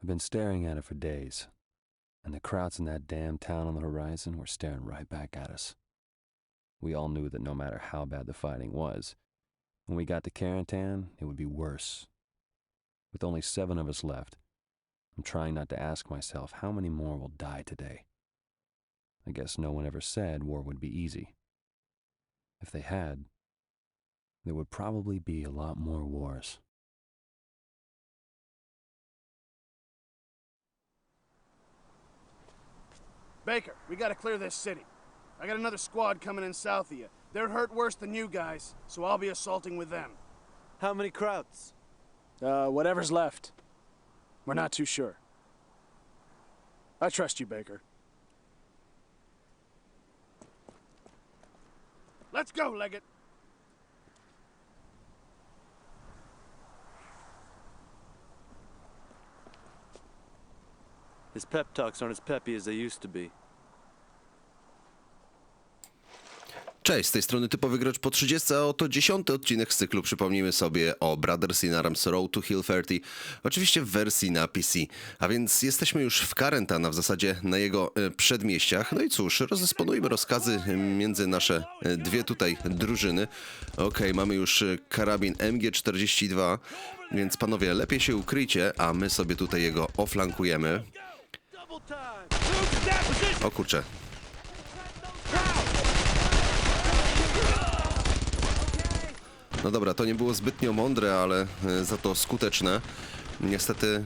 I've been staring at it for days, and the crowds in that damn town on the horizon were staring right back at us. We all knew that no matter how bad the fighting was, when we got to Carentan, it would be worse. With only seven of us left, I'm trying not to ask myself how many more will die today. I guess no one ever said war would be easy. If they had, there would probably be a lot more wars. Baker, we gotta clear this city. I got another squad coming in south of you. They're hurt worse than you guys, so I'll be assaulting with them. How many krauts? Uh, whatever's left. We're not too sure. I trust you, Baker. Let's go, Leggett. His pep talks aren't as peppy as they used to be. Cześć, z tej strony typowy gracz po 30, a oto dziesiąty odcinek z cyklu przypomnijmy sobie o Brothers in Arms Road to Hill 30, oczywiście w wersji na PC. A więc jesteśmy już w Carenta, a w zasadzie na jego e, przedmieściach. No i cóż, rozdysponujmy rozkazy między nasze e, dwie tutaj drużyny. Okej, mamy już e, karabin MG42, więc panowie, lepiej się ukryjcie, a my sobie tutaj jego oflankujemy. O kurczę, No dobra, to nie było zbytnio mądre, ale e, za to skuteczne. Niestety e,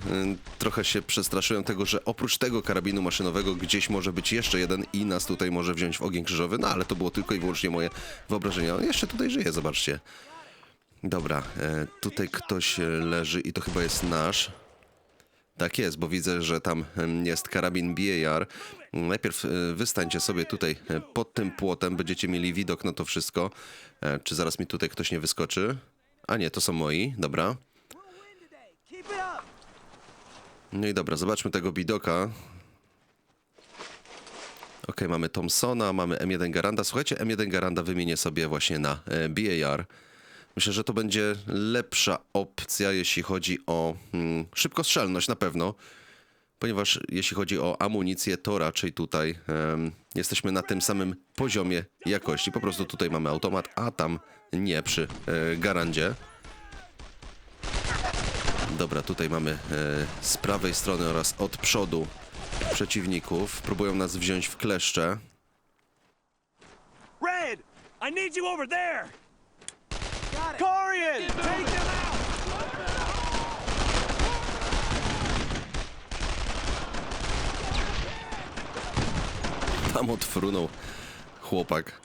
trochę się przestraszyłem tego, że oprócz tego karabinu maszynowego gdzieś może być jeszcze jeden i nas tutaj może wziąć w ogień krzyżowy, no ale to było tylko i wyłącznie moje wyobrażenie. On jeszcze tutaj żyje, zobaczcie. Dobra, e, tutaj ktoś leży i to chyba jest nasz. Tak jest, bo widzę, że tam jest karabin BAR. Najpierw e, wystańcie sobie tutaj e, pod tym płotem, będziecie mieli widok na to wszystko. E, Czy zaraz mi tutaj ktoś nie wyskoczy? A nie, to są moi, dobra. No i dobra, zobaczmy tego bidoka. Okej, mamy Thompsona, mamy M1 Garanda. Słuchajcie, M1 Garanda wymienię sobie właśnie na BAR. Myślę, że to będzie lepsza opcja, jeśli chodzi o mm, szybkostrzelność na pewno. Ponieważ jeśli chodzi o amunicję, to raczej tutaj jesteśmy na tym samym poziomie jakości. Po prostu tutaj mamy automat, a tam nie przy e, Garandzie. Dobra, tutaj mamy e, z prawej strony oraz od przodu przeciwników. Próbują nas wziąć w kleszcze. Red! I need you over there! Corian! Take them out! Tam odfrunął chłopak.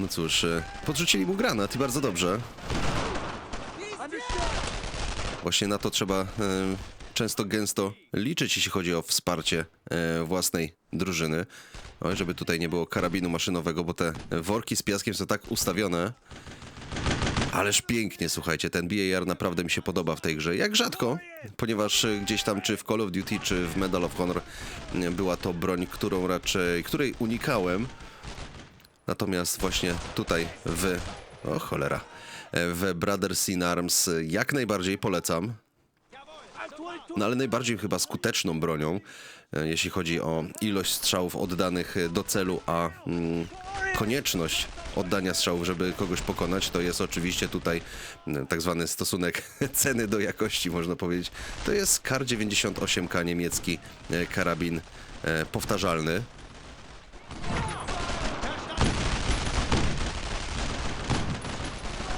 No cóż, e, podrzucili mu granat i bardzo dobrze. Właśnie na to trzeba e, często gęsto liczyć, jeśli chodzi o wsparcie e, własnej drużyny. Żeby tutaj nie było karabinu maszynowego, bo te worki z piaskiem są tak ustawione. Ależ pięknie, słuchajcie, ten BAR naprawdę mi się podoba w tej grze. Jak rzadko, ponieważ e, gdzieś tam czy w Call of Duty, czy w Medal of Honor e, była to broń, którą raczej, której unikałem. Natomiast właśnie tutaj w... O cholera. e, W Brothers in Arms jak najbardziej polecam. No ale najbardziej chyba skuteczną bronią, jeśli chodzi o ilość strzałów oddanych do celu, a mm, konieczność oddania strzałów, żeby kogoś pokonać, to jest oczywiście tutaj mm, tak zwany stosunek ceny do jakości, można powiedzieć. To jest Kar 98K niemiecki e, karabin e, powtarzalny.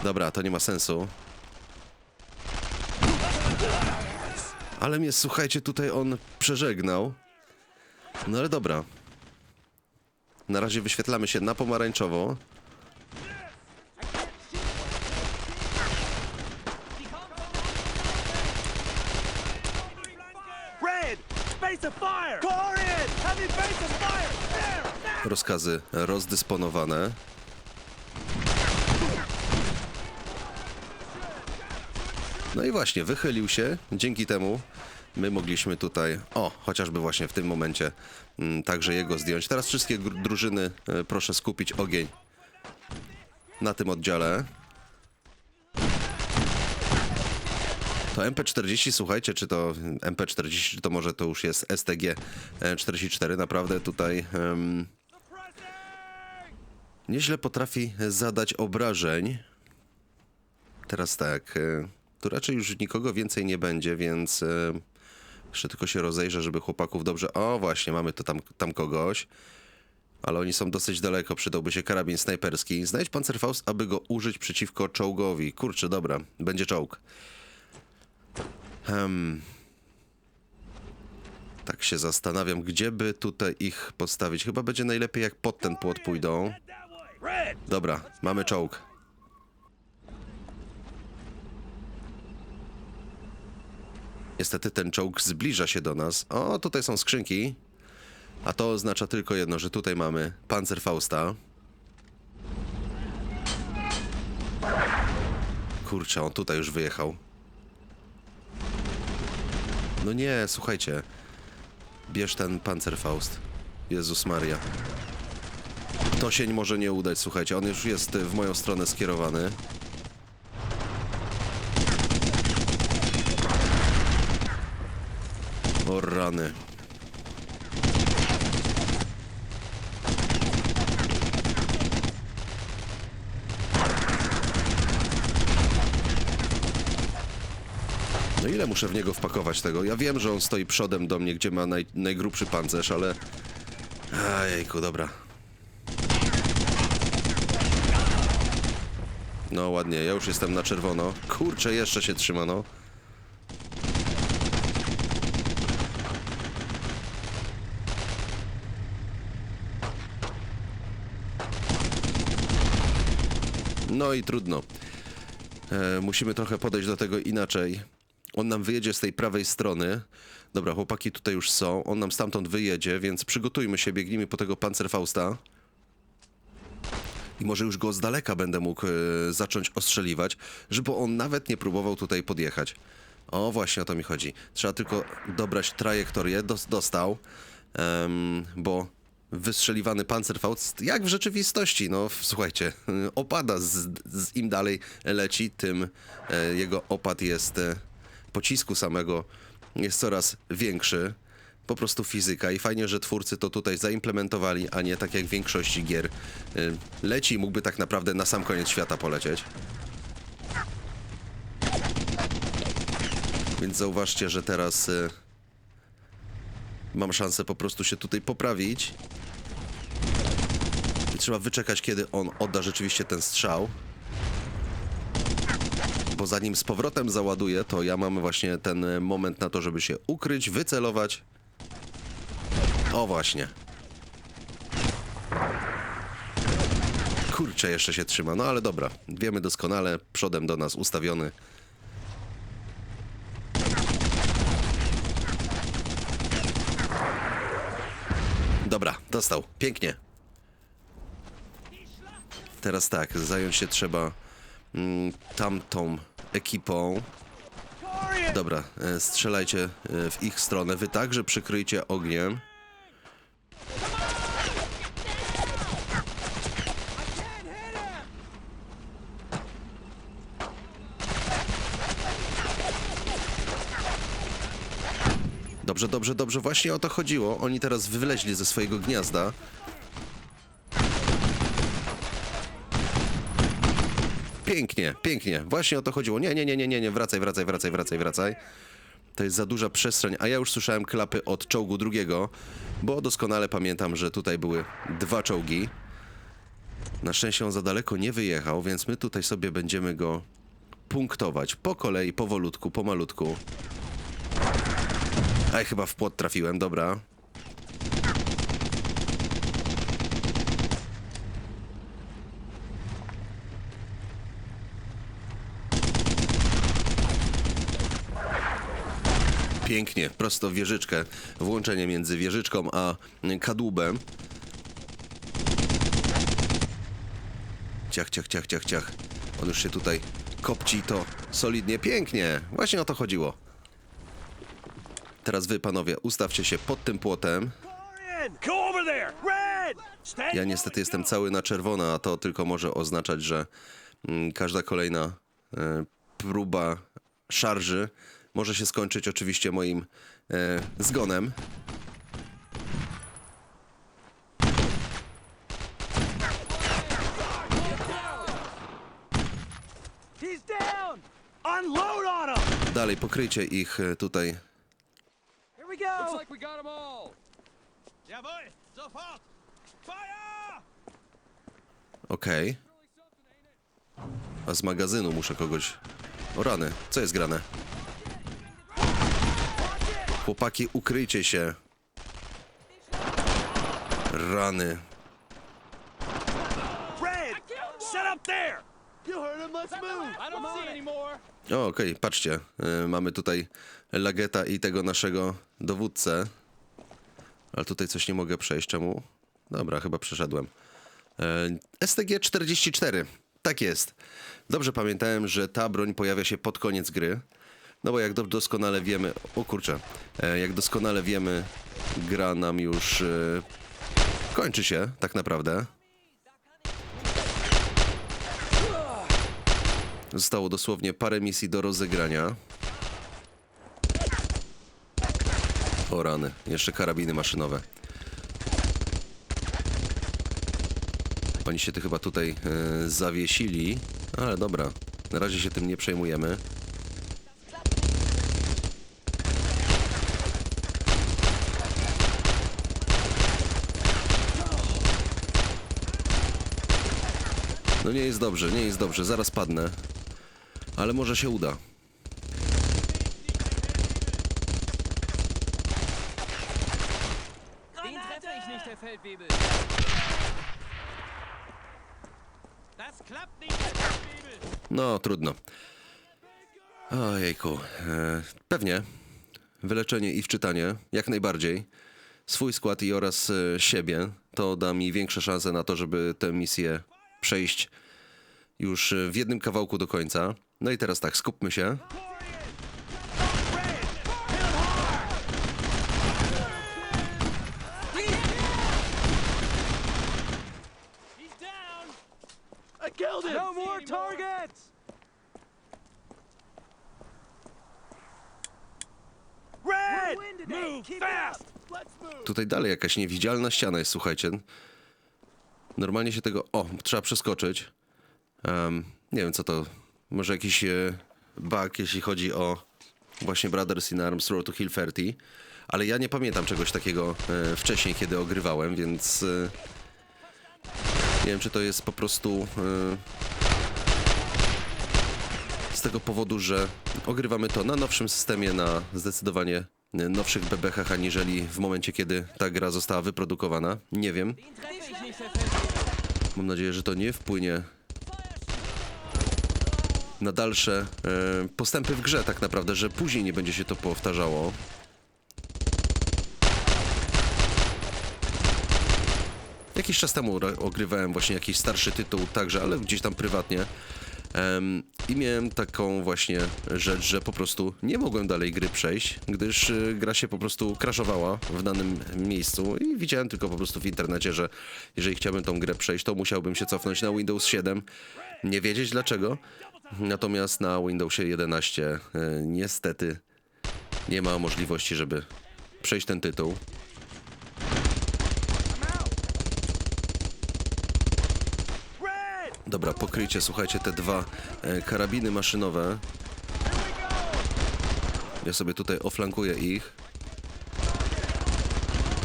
Dobra, to nie ma sensu. Ale mnie, słuchajcie, tutaj on przeżegnał. No ale dobra. Na razie wyświetlamy się na pomarańczowo. Red! Base of fire! Corian! Heavy base of fire! There! There! Rozkazy rozdysponowane. No i właśnie, wychylił się. Dzięki temu my mogliśmy tutaj, o, chociażby właśnie w tym momencie, mm, także jego zdjąć. Teraz wszystkie drużyny, e, proszę skupić ogień na tym oddziale. To MP40, słuchajcie, czy to MP40, czy to może to już jest STG e, 44, naprawdę tutaj nieźle potrafi zadać obrażeń. Teraz tak, e, tu raczej już nikogo więcej nie będzie, więc e, jeszcze tylko się rozejrzę, żeby chłopaków dobrze... O, właśnie, mamy to tam, tam kogoś. Ale oni są dosyć daleko, przydałby się karabin snajperski. Znajdź Panzerfaust, aby go użyć przeciwko czołgowi. Kurczę, dobra, będzie czołg. Hmm. Tak się zastanawiam, gdzie by tutaj ich postawić. Chyba będzie najlepiej, jak pod ten płot pójdą. Dobra, mamy czołg. Niestety ten czołg zbliża się do nas. O, tutaj są skrzynki. A to oznacza tylko jedno, że tutaj mamy Panzerfausta. Kurczę, on tutaj już wyjechał. No nie, słuchajcie. Bierz ten Panzerfaust. Jezus Maria. To się może nie udać, słuchajcie. On już jest w moją stronę skierowany. O rany. No ile muszę w niego wpakować tego? Ja wiem, że on stoi przodem do mnie, gdzie ma naj, najgrubszy pancerz, ale... Ajejku, dobra. No ładnie, ja już jestem na czerwono. Kurczę, jeszcze się trzyma, no. No i trudno. E, musimy trochę podejść do tego inaczej. On nam wyjedzie z tej prawej strony. Dobra, chłopaki tutaj już są. On nam stamtąd wyjedzie, więc przygotujmy się, biegnijmy po tego Panzerfausta. I może już go z daleka będę mógł e, zacząć ostrzeliwać, żeby on nawet nie próbował tutaj podjechać. O, właśnie o to mi chodzi. Trzeba tylko dobrać trajektorię. Dos dostał, em, bo wystrzeliwany Panzerfaust, jak w rzeczywistości, no słuchajcie, opada. Z, z, Im dalej leci, tym e, jego opad jest e, pocisku samego jest coraz większy. Po prostu fizyka i fajnie, że twórcy to tutaj zaimplementowali, a nie tak jak w większości gier. y, Leci i mógłby tak naprawdę na sam koniec świata polecieć. Więc zauważcie, że teraz y, mam szansę po prostu się tutaj poprawić. I trzeba wyczekać, kiedy on odda rzeczywiście ten strzał. Bo zanim z powrotem załaduje, to ja mam właśnie ten moment na to, żeby się ukryć, wycelować. O właśnie. Kurczę, jeszcze się trzyma. No ale dobra, wiemy doskonale, przodem do nas ustawiony. Dobra, dostał. Pięknie. Teraz tak, zająć się trzeba mm, tamtą ekipą. Dobra, e, strzelajcie e, w ich stronę. Wy także przykryjcie ogniem. Dobrze, dobrze, dobrze. Właśnie o to chodziło. Oni teraz wyleźli ze swojego gniazda. Pięknie, pięknie. Właśnie o to chodziło. Nie, nie, nie, nie, nie, nie. Wracaj, wracaj, wracaj, wracaj, wracaj. To jest za duża przestrzeń, a ja już słyszałem klapy od czołgu drugiego, bo doskonale pamiętam, że tutaj były dwa czołgi. Na szczęście on za daleko nie wyjechał, więc my tutaj sobie będziemy go punktować po kolei, powolutku, pomalutku. Aj, chyba w płot trafiłem, dobra. Pięknie, prosto w wieżyczkę. Włączenie między wieżyczką a kadłubem. Ciach, ciach, ciach, ciach, ciach. On już się tutaj kopci to solidnie. Pięknie, właśnie o to chodziło. Teraz wy, panowie, ustawcie się pod tym płotem. Ja niestety jestem cały na czerwono, a to tylko może oznaczać, że mm, każda kolejna e, próba szarży może się skończyć oczywiście moim e, zgonem. Dalej pokryjcie ich e, tutaj. We go! Looks like we got them all! Jawohl! Sofort! Fire! Okej. A z magazynu muszę kogoś... O rany, co jest grane? Chłopaki, ukryjcie się. Rany. Red! Set up there! You heard him, let's move! I don't see anymore! O, okej, patrzcie. y, mamy tutaj Lageta i tego naszego dowódcę. Ale tutaj coś nie mogę przejść. Czemu? Dobra, chyba przeszedłem. E, STG-44. Tak jest. Dobrze pamiętałem, że ta broń pojawia się pod koniec gry. No bo jak do, doskonale wiemy... O kurczę. E, jak doskonale wiemy, gra nam już e, kończy się, tak naprawdę. Zostało dosłownie parę misji do rozegrania. O rany, jeszcze karabiny maszynowe. Oni się tu chyba tutaj e, zawiesili, ale dobra, na razie się tym nie przejmujemy. No nie jest dobrze, nie jest dobrze, zaraz padnę. Ale może się uda. No, trudno. Ojejku. E, pewnie. Wyleczenie i wczytanie, jak najbardziej. Swój skład i oraz e, siebie. To da mi większe szanse na to, żeby tę misję przejść już e, w jednym kawałku do końca. No i teraz tak, skupmy się. No more targets! Red! Move fast! Let's move! Tutaj dalej jakaś niewidzialna ściana jest, słuchajcie. Normalnie się tego... O, trzeba przeskoczyć. Em, nie wiem, co to... Może jakiś e, bug, jeśli chodzi o właśnie Brothers in Arms Road to Hill 30. Ale ja nie pamiętam czegoś takiego e, wcześniej, kiedy ogrywałem, więc... E, nie wiem, czy to jest po prostu... Z tego powodu, że ogrywamy to na nowszym systemie, na zdecydowanie nowszych bebechach, aniżeli w momencie, kiedy ta gra została wyprodukowana. Nie wiem. Mam nadzieję, że to nie wpłynie na dalsze e, postępy w grze, tak naprawdę, że później nie będzie się to powtarzało. Jakiś czas temu ogrywałem właśnie jakiś starszy tytuł także, ale gdzieś tam prywatnie. I miałem taką właśnie rzecz, że po prostu nie mogłem dalej gry przejść, gdyż y, gra się po prostu crashowała w danym miejscu i widziałem tylko po prostu w internecie, że jeżeli chciałbym tą grę przejść, to musiałbym się cofnąć na Windows 7. Nie wiedzieć dlaczego. Natomiast na Windowsie 11 y, niestety nie ma możliwości, żeby przejść ten tytuł. Dobra, pokryjcie, słuchajcie, te dwa e, karabiny maszynowe. Ja sobie tutaj oflankuję ich.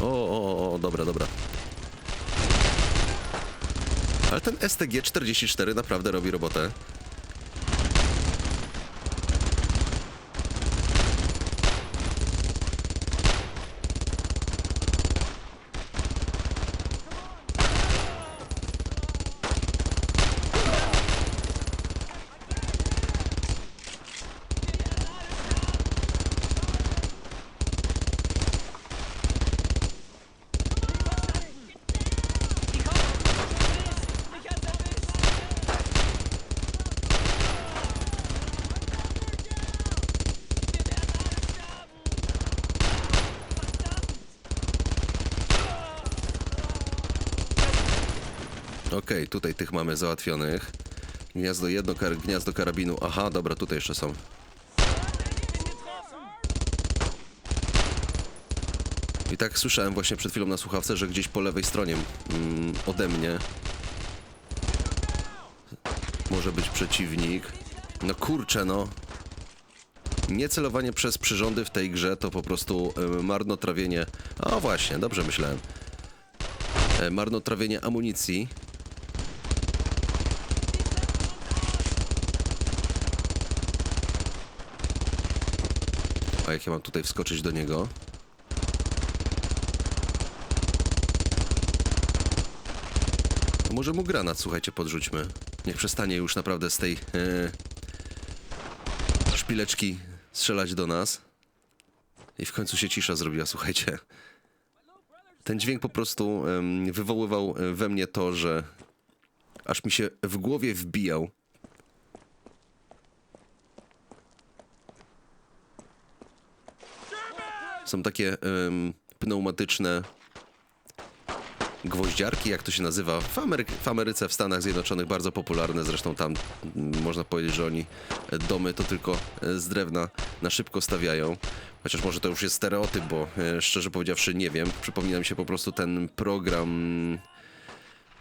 O, o, o, o, dobra, dobra. Ale ten STG-44 naprawdę robi robotę. Okej, okay, tutaj tych mamy załatwionych. Gniazdo jedno, kar gniazdo karabinu. Aha, dobra, tutaj jeszcze są. I tak słyszałem właśnie przed chwilą na słuchawce, że gdzieś po lewej stronie mm, ode mnie może być przeciwnik. No kurczę, no. Niecelowanie przez przyrządy w tej grze to po prostu y, marnotrawienie. O właśnie, dobrze myślałem. E, y, marnotrawienie amunicji A jak ja mam tutaj wskoczyć do niego? To może mu granat, słuchajcie, podrzućmy. Niech przestanie już naprawdę z tej e, szpileczki strzelać do nas. I w końcu się cisza zrobiła, słuchajcie. Ten dźwięk po prostu em, wywoływał e, we mnie to, że aż mi się w głowie wbijał. Są takie pneumatyczne gwoździarki, jak to się nazywa, w, Amery- w Ameryce, w Stanach Zjednoczonych bardzo popularne, zresztą tam mm, można powiedzieć, że oni e, domy to tylko e, z drewna na szybko stawiają. Chociaż może to już jest stereotyp, bo e, szczerze powiedziawszy nie wiem. Przypomina mi się po prostu ten program...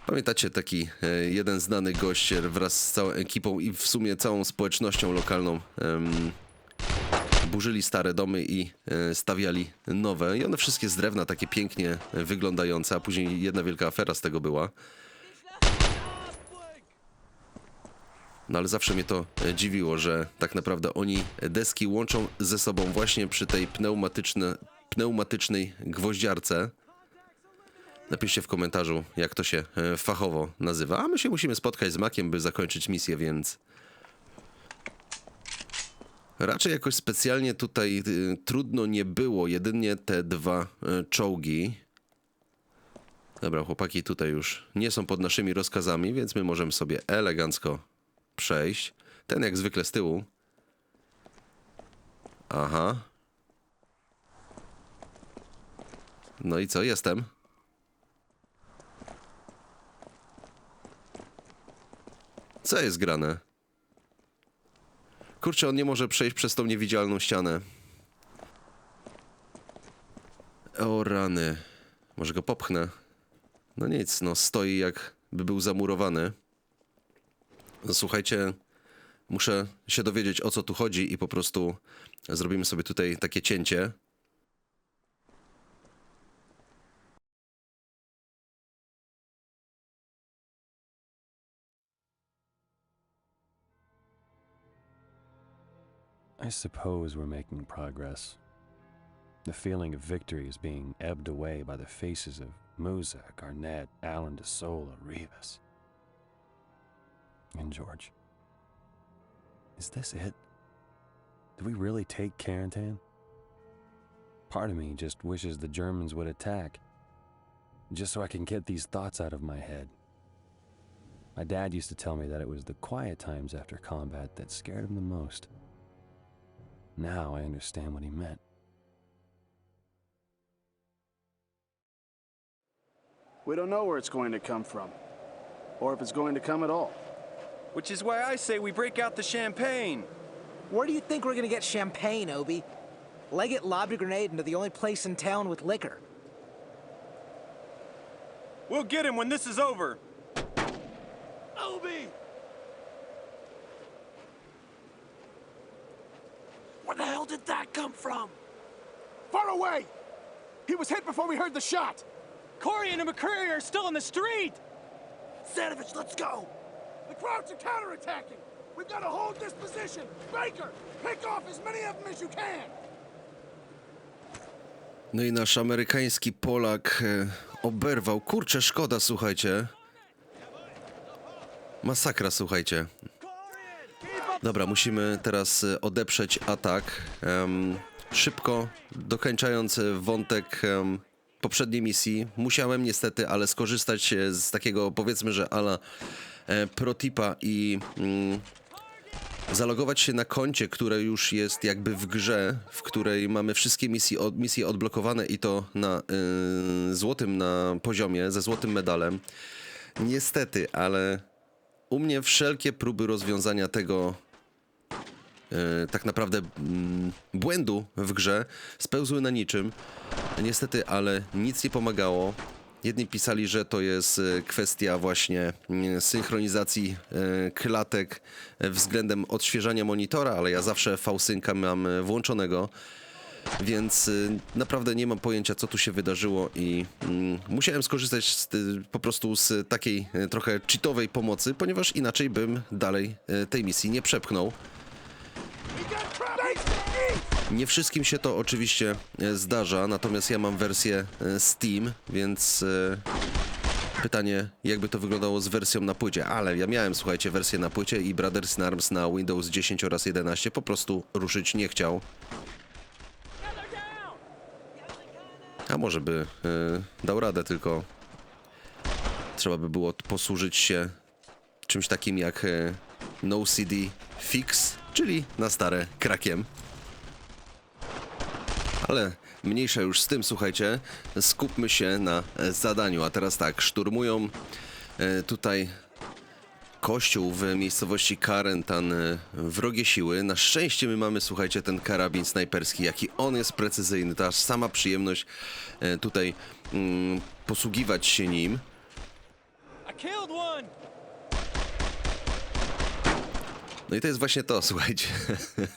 Pamiętacie taki jeden znany gość wraz z całą ekipą i w sumie całą społecznością lokalną burzyli stare domy i e, stawiali nowe. I one wszystkie z drewna, takie pięknie wyglądające, a później jedna wielka afera z tego była. No ale zawsze mnie to e, dziwiło, że tak naprawdę oni deski łączą ze sobą właśnie przy tej pneumatyczne, pneumatycznej gwoździarce. Napiszcie w komentarzu, jak to się e, fachowo nazywa. A my się musimy spotkać z Makiem, by zakończyć misję, więc... Raczej jakoś specjalnie tutaj y, trudno nie było, jedynie te dwa y, czołgi. Dobra, chłopaki tutaj już nie są pod naszymi rozkazami, więc my możemy sobie elegancko przejść. Ten jak zwykle z tyłu. Aha. No i co, jestem. Co jest grane? Kurczę, on nie może przejść przez tą niewidzialną ścianę. O rany. Może go popchnę. No nic, no stoi jak by był zamurowany. No, słuchajcie, muszę się dowiedzieć o co tu chodzi i po prostu zrobimy sobie tutaj takie cięcie. I suppose we're making progress. The feeling of victory is being ebbed away by the faces of Muzak, Arnett, Alan de Sola, Rivas. And George. Is this it? Did we really take Carentan? Part of me just wishes the Germans would attack, just so I can get these thoughts out of my head. My dad used to tell me that it was the quiet times after combat that scared him the most. Now I understand what he meant. We don't know where it's going to come from. Or if it's going to come at all. Which is why I say we break out the champagne. Where do you think we're gonna get champagne, Obi? Leggett lobbed a grenade into the only place in town with liquor. We'll get him when this is over. Obi! Where the hell did that come from? Far away! He was hit before we heard the shot! Corey and McCreary are still in the street! Stanovich, let's go! The crowds are counterattacking! We've got to hold this position! Baker, pick off as many of them as you can! No i nasz amerykański Polak oberwał. Kurczę, szkoda, słuchajcie. Masakra, słuchajcie. Dobra, musimy teraz e, odeprzeć atak. Em, szybko, dokończając e, wątek em, poprzedniej misji, musiałem niestety, ale skorzystać e, z takiego, powiedzmy, że ala e, protipa i mm, zalogować się na koncie, które już jest jakby w grze, w której mamy wszystkie misje, od, misje odblokowane i to na y, złotym na poziomie, ze złotym medalem. Niestety, ale u mnie wszelkie próby rozwiązania tego tak naprawdę mm, błędu w grze, spełzły na niczym. Niestety, ale nic nie pomagało. Jedni pisali, że to jest e, kwestia właśnie mm, synchronizacji e, klatek e, względem odświeżania monitora, ale ja zawsze V-Synca mam e, włączonego. Więc naprawdę nie mam pojęcia, co tu się wydarzyło i mm, musiałem skorzystać z, po prostu z takiej trochę cheatowej pomocy, ponieważ inaczej bym dalej tej misji nie przepchnął. We got crap! Eat! Nie wszystkim się to oczywiście y, zdarza, natomiast ja mam wersję y, Steam, więc y, pytanie, jakby to wyglądało z wersją na płycie, ale ja miałem, słuchajcie, wersję na płycie i Brothers in Arms na Windows 10 oraz 11 po prostu ruszyć nie chciał. A może by dał radę, tylko trzeba by było posłużyć się czymś takim jak No CD Fix, czyli na stare krakiem. Ale mniejsza już z tym, słuchajcie, skupmy się na e, zadaniu. A teraz tak, szturmują e, tutaj kościół w miejscowości Karentan e, wrogie siły. Na szczęście my mamy, słuchajcie, ten karabin snajperski, jaki on jest precyzyjny. To aż sama przyjemność tutaj mm, posługiwać się nim. I killed one! No i to jest właśnie to, słuchajcie.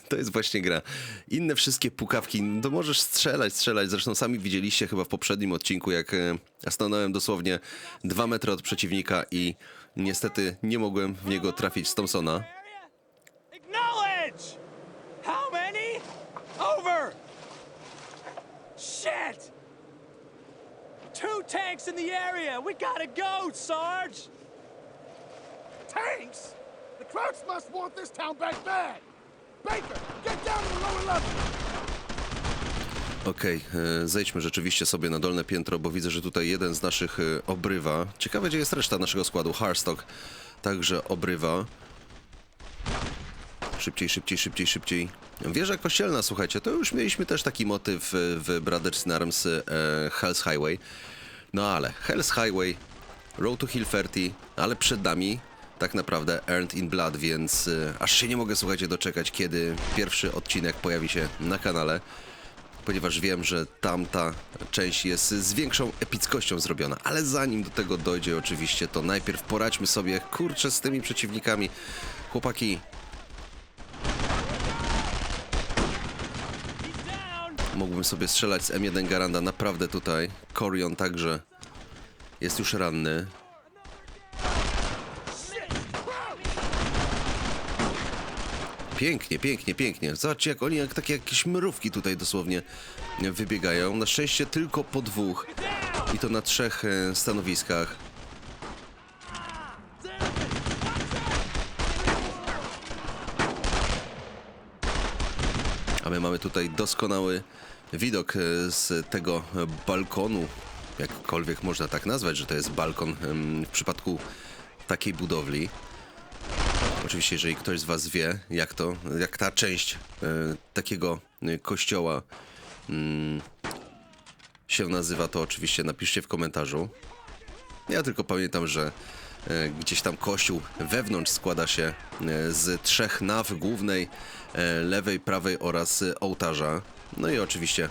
to jest właśnie gra. Inne wszystkie pukawki, no to możesz strzelać, strzelać. Zresztą sami widzieliście chyba w poprzednim odcinku, jak e, stanąłem dosłownie dwa metry od przeciwnika i niestety nie mogłem w niego trafić z Thompsona. Shit! Two tanks in the area! We gotta go, Sarge! Tanks? The Krauts must want this town back bad! Baker, get down to the lower level! Okej, e, zejdźmy rzeczywiście sobie na dolne piętro, bo widzę, że tutaj jeden z naszych e, obrywa. Ciekawe, gdzie jest reszta naszego składu. Harstock także obrywa. Szybciej, szybciej, szybciej, szybciej. Wieża kościelna, słuchajcie, to już mieliśmy też taki motyw e, w Brothers in Arms e, Hell's Highway. No ale Hell's Highway, Road to Hill 30, ale przed nami tak naprawdę Earned in Blood, więc e, aż się nie mogę, słuchajcie, doczekać, kiedy pierwszy odcinek pojawi się na kanale ponieważ wiem, że tamta część jest z większą epickością zrobiona. Ale zanim do tego dojdzie oczywiście, to najpierw poradźmy sobie, kurczę, z tymi przeciwnikami. Chłopaki, mógłbym sobie strzelać z M1 Garanda naprawdę tutaj. Corion także jest już ranny. Pięknie, pięknie, pięknie. Zobaczcie, jak oni jak takie jakieś mrówki tutaj dosłownie wybiegają. Na szczęście tylko po dwóch. I to na trzech e, stanowiskach. A my mamy tutaj doskonały widok e, z tego balkonu, jakkolwiek można tak nazwać, że to jest balkon w przypadku takiej budowli. Oczywiście, jeżeli ktoś z Was wie, jak to, jak ta część e, takiego e, kościoła mm, się nazywa, to oczywiście napiszcie w komentarzu. Ja tylko pamiętam, że e, gdzieś tam kościół wewnątrz składa się z trzech naw głównej, lewej, prawej oraz ołtarza. No i oczywiście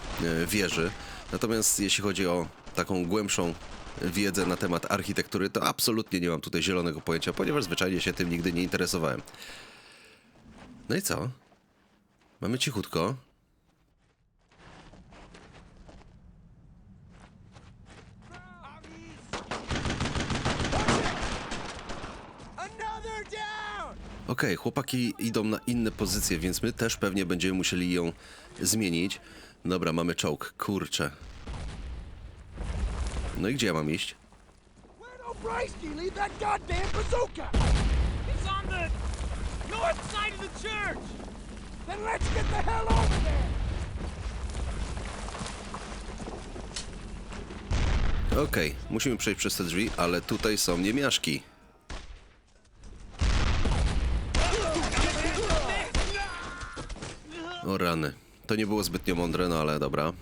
wieży. Natomiast jeśli chodzi o taką głębszą wiedzę na temat architektury, to absolutnie nie mam tutaj zielonego pojęcia, ponieważ zwyczajnie się tym nigdy nie interesowałem. No i co? Mamy cichutko. Okej, chłopaki idą na inne pozycje, więc my też pewnie będziemy musieli ją zmienić. Dobra, mamy czołg. Kurczę. No i gdzie ja mam iść? Where'd O'Briesky leave that goddamn bazooka? He's on the north side of the church! Then let's get the hell over there! Okej, musimy przejść przez te drzwi, ale tutaj są niemiaszki. O rany. To nie było zbytnio mądre, no ale dobra.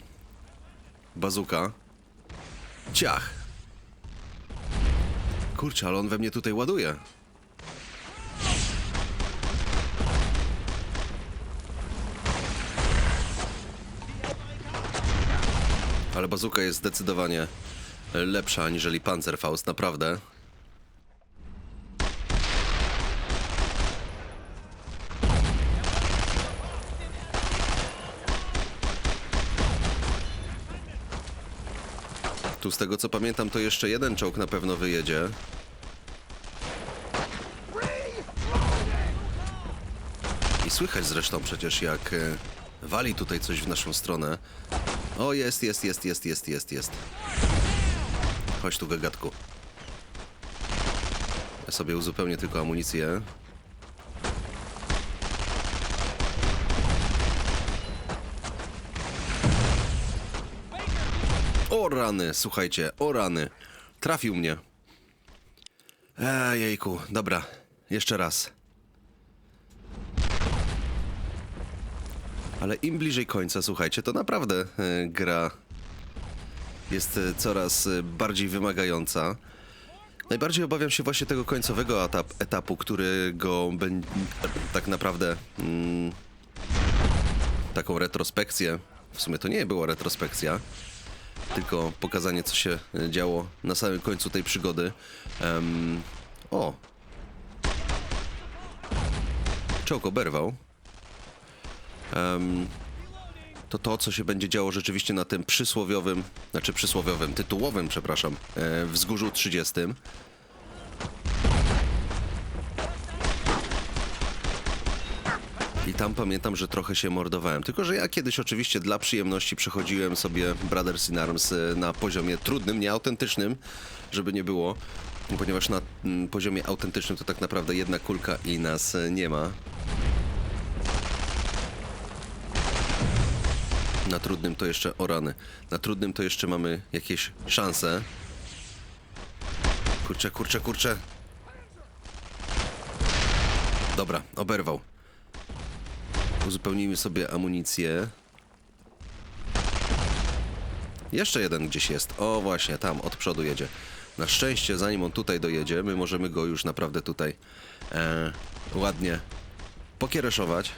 Bazuka. Ciach. Kurczę, ale on we mnie tutaj ładuje. Ale bazuka jest zdecydowanie lepsza aniżeli Panzerfaust, naprawdę. Tu z tego co pamiętam, to jeszcze jeden czołg na pewno wyjedzie. I słychać zresztą przecież jak e, wali tutaj coś w naszą stronę. O, jest, jest, jest, jest, jest, jest, jest. Chodź tu, gagatku. Ja sobie uzupełnię tylko amunicję. O rany, słuchajcie, o rany. Trafił mnie. Ejejku, dobra, jeszcze raz. Ale im bliżej końca, słuchajcie, to naprawdę e, gra jest e, coraz e, bardziej wymagająca. Najbardziej obawiam się właśnie tego końcowego etap, etapu, którego będzie tak naprawdę mm, taką retrospekcję. W sumie to nie była retrospekcja, tylko pokazanie, co się e, działo na samym końcu tej przygody. Em, o! Czołg oberwał. Em, to to, co się będzie działo rzeczywiście na tym przysłowiowym, znaczy przysłowiowym, tytułowym, przepraszam, e, wzgórzu 30. I tam pamiętam, że trochę się mordowałem. Tylko, że ja kiedyś oczywiście dla przyjemności przechodziłem sobie Brothers in Arms e, na poziomie trudnym, nieautentycznym, żeby nie było. Ponieważ na mm, poziomie autentycznym to tak naprawdę jedna kulka i nas nie ma. Na trudnym to jeszcze o rany. Na trudnym to jeszcze mamy jakieś szanse. Kurczę, kurczę, kurczę. Dobra, oberwał. Uzupełnijmy sobie amunicję. Jeszcze jeden gdzieś jest. O, właśnie, tam, od przodu jedzie. Na szczęście, zanim on tutaj dojedzie, my możemy go już naprawdę tutaj e, ładnie pokiereszować.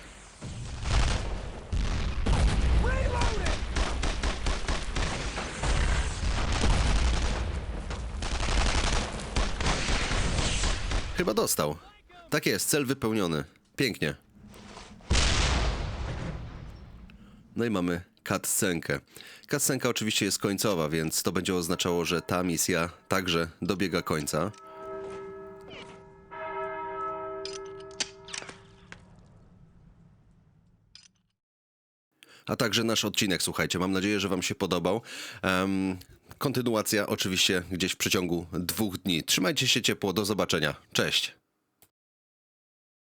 Chyba dostał. Tak jest, cel wypełniony. Pięknie. No i mamy cutscenkę. Cutscenka oczywiście jest końcowa, więc to będzie oznaczało, że ta misja także dobiega końca. A także nasz odcinek, słuchajcie. Mam nadzieję, że Wam się podobał. Em, kontynuacja oczywiście gdzieś w przeciągu dwóch dni. Trzymajcie się ciepło, do zobaczenia. Cześć.